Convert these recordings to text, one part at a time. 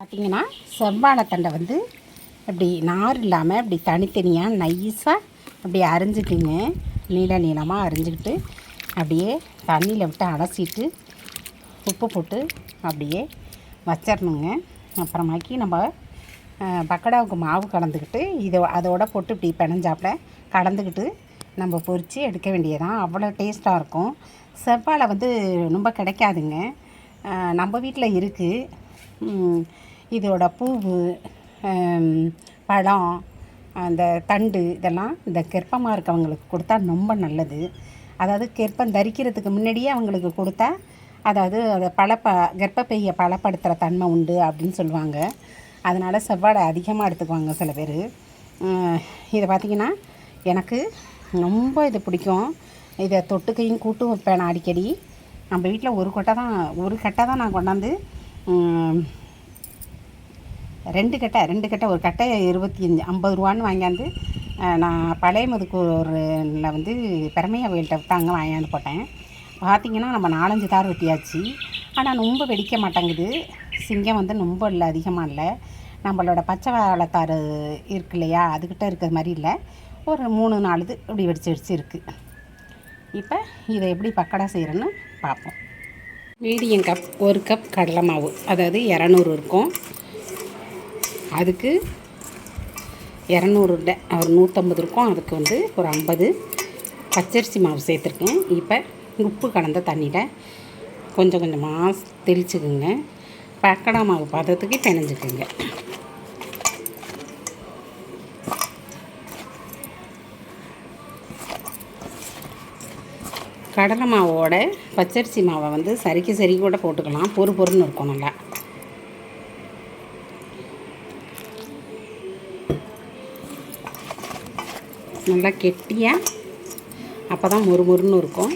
பார்த்தீங்கன்னா செவ்வாழைத்தண்டை வந்து இப்படி நார் இல்லாமல் இப்படி தனித்தனியாக நைஸாக அப்படி அரிஞ்சுக்கிங்க நீள நீளமாக அரிஞ்சுக்கிட்டு அப்படியே தண்ணியில் விட்டு அலசிட்டு உப்பு போட்டு அப்படியே வச்சிடணுங்க அப்புறமாக்கி நம்ம பக்கடாவுக்கு மாவு கலந்துக்கிட்டு இதை அதோட போட்டு இப்படி பிணைஞ்சாப்பில் கலந்துக்கிட்டு நம்ம பொரித்து எடுக்க வேண்டியதான் அவ்வளோ டேஸ்ட்டாக இருக்கும். செவ்வாழை வந்து ரொம்ப கிடைக்காதுங்க. நம்ம வீட்டில் இருக்குது இதோட பூவு பழம் அந்த தண்டு இதெல்லாம் இந்த கெற்பமாக இருக்கவங்களுக்கு கொடுத்தா ரொம்ப நல்லது. அதாவது கெற்பம் தரிக்கிறதுக்கு முன்னாடியே அவங்களுக்கு கொடுத்தா அதாவது அதை பழப்ப கர்ப்பப்பையை பலப்படுத்துகிற தன்மை உண்டு அப்படின்னு சொல்லுவாங்க. அதனால் செவ்வாடை அதிகமாக எடுத்துக்குவாங்க சில பேர். இதை பார்த்திங்கன்னா எனக்கு ரொம்ப இது பிடிக்கும். இதை தொட்டுக்கையும் கூட்டும் வைப்பேன் நான் அடிக்கடி. நம்ம வீட்டில் ஒரு கொட்டை தான் ஒரு கட்டை தான் நான் கொண்டாந்து ரெண்டு கட்டை ரெண்டு கட்டை ஒரு கட்டை இருபத்தி அஞ்சு ஐம்பது ரூபான்னு வாங்கியாந்து நான் பழைய மதுக்கூரில் வந்து பெருமையா வெயில்கிட்ட தாங்க வாங்கியாந்து போட்டேன். பார்த்தீங்கன்னா நம்ம நாலஞ்சு தார் வெட்டியாச்சு. ஆனால் ரொம்ப வெடிக்க மாட்டேங்குது. சிங்கம் வந்து ரொம்ப இல்லை அதிகமாக இல்லை. நம்மளோட பச்சை வாழைத்தார் இருக்கு இல்லையா அதுக்கிட்ட இருக்கிற மாதிரி இல்லை. ஒரு மூணு நாலு இது இப்படி வெடிச்சு வெடிச்சு இருக்குது இப்போ இதை எப்படி பக்கடா செய்கிறேன்னு பார்ப்போம் மீடியம் கப் ஒரு கப் கடலை மாவு அதாவது இரநூறு இருக்கும். அதுக்கு இரநூறு ஒரு நூற்றம்பது இருக்கும். அதுக்கு வந்து ஒரு ஐம்பது. பச்சரிசி மாவு சேர்த்துருக்கேன். இப்போ உப்பு கலந்த தண்ணியில் கொஞ்சம் கொஞ்சமாக தெளிச்சுக்குங்க. பக்கடா மாவு பதத்துக்கு பிணைஞ்சுக்குங்க. கடலை மாவோட பச்சரிசி மாவை வந்து சரிக்கு சரி கூட போட்டுக்கலாம். பொறு பொறுன்னு இருக்கும் நல்லா. நல்லா கெட்டியாக அப்போ தான் மொறுமொறுன்னு இருக்கும்.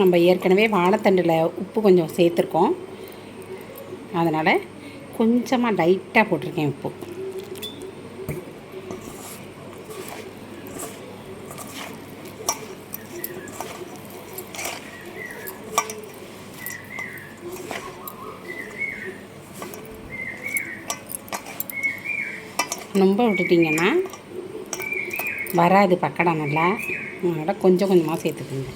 நம்ம ஏற்கனவே வாழைத்தண்டில் உப்பு கொஞ்சம் சேர்த்துருக்கோம். அதனால் கொஞ்சமாக லைட்டாக போட்டிருக்கேன் உப்பு. ரொம்ப விட்டுட்டிங்கன்னா வராது பக்கடா நல்லா. அதனால் கொஞ்சம் கொஞ்சமாக சேர்த்துக்குங்க.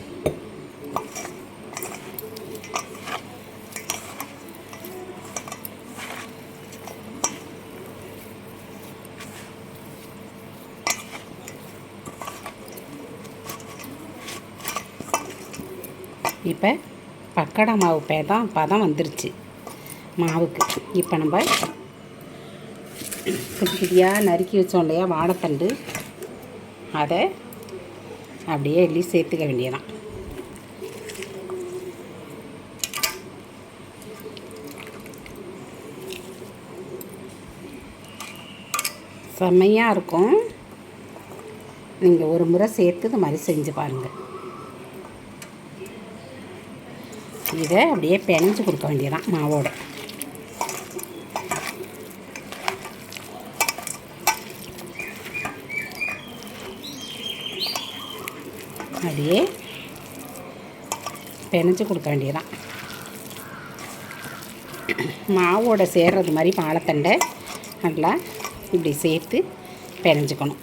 இப்போ பக்கடா மாவு பேதான் பதம் வந்துருச்சு. மாவுக்கு. இப்போ நம்ம குட்டி குட்டியாக நறுக்கி வச்சோம் இல்லையா வாழைத்தண்டு. அதை அப்படியே எள்ளி சேர்த்துக்க வேண்டியதான் செம்மையாக இருக்கும். நீங்கள் ஒரு முறை சேர்த்து இது மாதிரி செஞ்சு பாருங்கள் இதை அப்படியே பிணைஞ்சு கொடுக்க வேண்டியதான் மாவோட. அப்படியே பிணைஞ்சு கொடுக்க வேண்டியதான் மாவோட சேர்றது மாதிரி பாலத்தண்டை நல்லா இப்படி சேர்த்து பிணைஞ்சுக்கணும்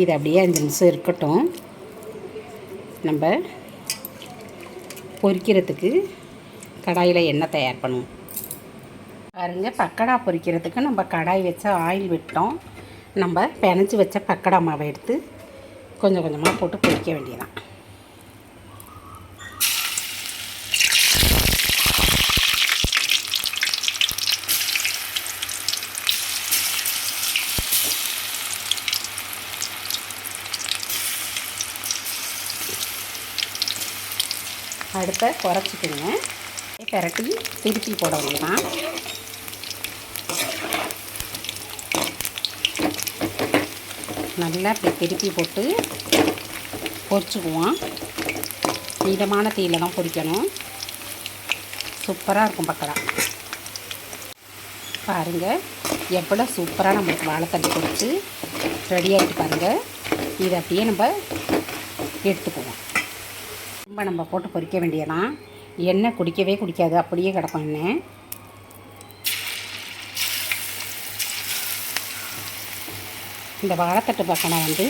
இது அப்படியே அஞ்சு நிமிஷம் இருக்கட்டும். நம்ம பொரிக்கிறதுக்கு கடாயில் எண்ணெய் தயார் பண்ணுவோம். பாருங்கள் பக்கடா பொரிக்கிறதுக்கு நம்ம கடாய் வச்சு ஆயில் விட்டோம். நம்ம பிணைஞ்சி வச்ச பக்கடா மாவை எடுத்து கொஞ்சம் கொஞ்சமாக போட்டு பொரிக்க வேண்டியதான் அடுப்பை குறைச்சிக்கோங்க. பெரட்டி திருப்பி போட வேண்டியதான் நல்லா இப்படி திருப்பி போட்டு பொரிச்சுக்குவோம். மிதமான தீயில் தான் பொரிக்கணும். சூப்பராக இருக்கும் பக்கடா. பாருங்கள் எவ்வளோ சூப்பராக நம்மளுக்கு வாழைத்தண்டு கொடுத்து ரெடியாகிட்டு பாருங்கள் இதை அப்படியே நம்ம எடுத்துக்குவோம். ரொம்ப நம்ம போட்டு பொரிக்க வேண்டியதான் எண்ணெய் குடிக்கவே குடிக்காது அப்படியே கிடக்கும் எண்ணெய். இந்த வாழைத்தட்டு பக்கடை வந்து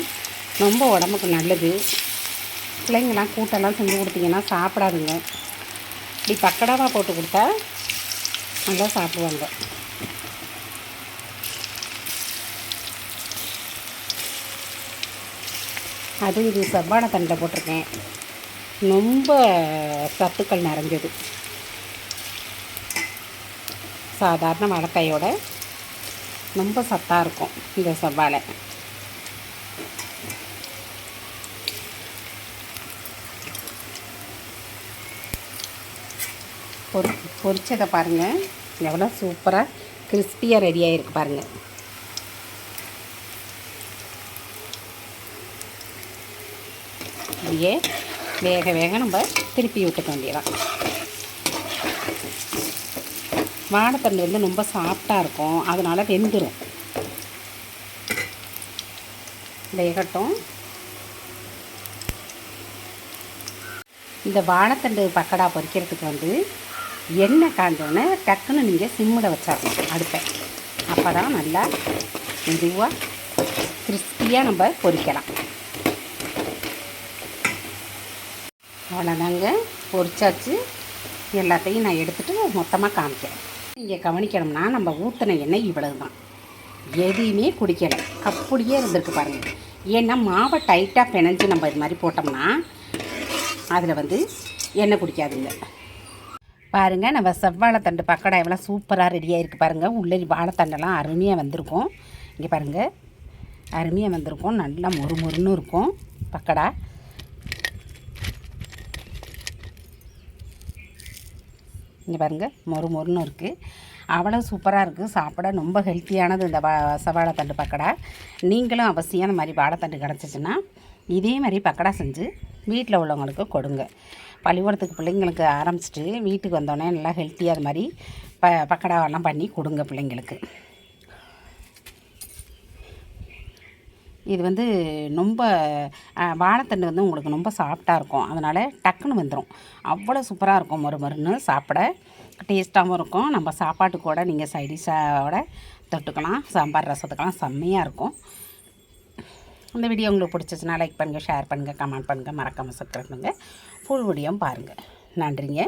ரொம்ப உடம்புக்கு நல்லது. பிள்ளைங்களாம் கூட்டெல்லாம் செஞ்சு கொடுத்தீங்கன்னா சாப்பிடாதுங்க. இப்படி பக்கடாவாக போட்டு கொடுத்தா நல்லா சாப்பிடுவாங்க. அது இது செவ்வாழை தண்டில் போட்டிருக்கேன். ரொம்ப சத்துக்கள் நிறைஞ்சது. சாதாரண வாழைக்காயோட ரொம்ப சத்தாக இருக்கும் இந்த செவ்வாழை பொரி பொரிச்சதை பாருங்கள் எவ்வளோ சூப்பராக கிறிஸ்பியாக ரெடி ஆகிருக்கு பாருங்கள் அப்படியே வேக வேக நம்ம திருப்பி விட்டுக்க வேண்டியதான் வாழைத்தண்டு வந்து ரொம்ப சாஃப்டாக இருக்கும். அதனால் வெந்துடும் வேகட்டும். இந்த வாழைத்தண்டு பக்கடா பொரிக்கிறதுக்கு வந்து எண்ணெய் காஞ்சோடனே டக்குன்னு நீங்கள் சிம்மில் வச்சிடணும் அடுப்பை. அப்போ தான் நல்லா மெதுவாக கிறிஸ்பியாக நம்ம பொரிக்கலாம் அவ்வளோதாங்க பொரிச்சாச்சு எல்லாத்தையும் நான் எடுத்துகிட்டு மொத்தமாக காமிக்கிறேன். இங்கே கவனிக்கணும்னா நம்ம ஊற்றின எண்ணெய் இவ்வளவு தான் எதையுமே குடிக்கலை. அப்படியே இருந்திருக்கு பாருங்கள் ஏன்னா மாவை டைட்டாக பிணைஞ்சு நம்ம இது மாதிரி போட்டோம்னா அதில் வந்து எண்ணெய் குடிக்காதுங்க. பாருங்கள் நம்ம செவ்வாழைத்தண்டு பக்கடா எவ்வளோ சூப்பராக ரெடியாக இருக்குது பாருங்கள் உள்ளே வாழைத்தண்டெல்லாம் அருமையாக வந்திருக்கும். இங்கே பாருங்கள் அருமையாக வந்திருக்கும். நல்லா மொறு மொறுன்னு இருக்கும் பக்கடா. இங்கே பாருங்கள் மொறு மொறுன்னு இருக்குது அவ்வளோ சூப்பராக இருக்குது சாப்பிட ரொம்ப ஹெல்த்தியானது இந்த வா செவ்வாழைத்தண்டு பக்கடா. நீங்களும் அவசியம் அந்த மாதிரி வாழைத்தண்டு கிடச்சிச்சின்னா இதே மாதிரி பக்கடா செஞ்சு வீட்டில் உள்ளவங்களுக்கு கொடுங்க. பள்ளிக்கூடத்துக்கு பிள்ளைங்களுக்கு ஆரம்பிச்சிட்டு வீட்டுக்கு வந்தோடனே நல்லா ஹெல்த்தியாக அது மாதிரி ப பக்கடாவெல்லாம் பண்ணி கொடுங்க பிள்ளைங்களுக்கு. இது வந்து ரொம்ப வாழைத்தண்டு வந்து உங்களுக்கு ரொம்ப சாஃப்டாக இருக்கும். அதனால் டக்குன்னு வந்துடும் அவ்வளோ சூப்பராக இருக்கும். மறு மறுன்னு சாப்பிட டேஸ்ட்டாகவும் இருக்கும். நம்ம சாப்பாட்டு கூட நீங்கள் சைடிஷாவோட தொட்டுக்கலாம். சாம்பார் ரசத்துக்கெல்லாம் செம்மையாக இருக்கும். இந்த வீடியோ உங்களுக்கு பிடிச்சிச்சுன்னா லைக் பண்ணுங்கள் ஷேர் பண்ணுங்கள் கமெண்ட் பண்ணுங்கள் மறக்காமல் சப்ஸ்கிரைப் பண்ணுங்கள் ஃபுல் வீடியோவும் பாருங்கள் நன்றிங்க.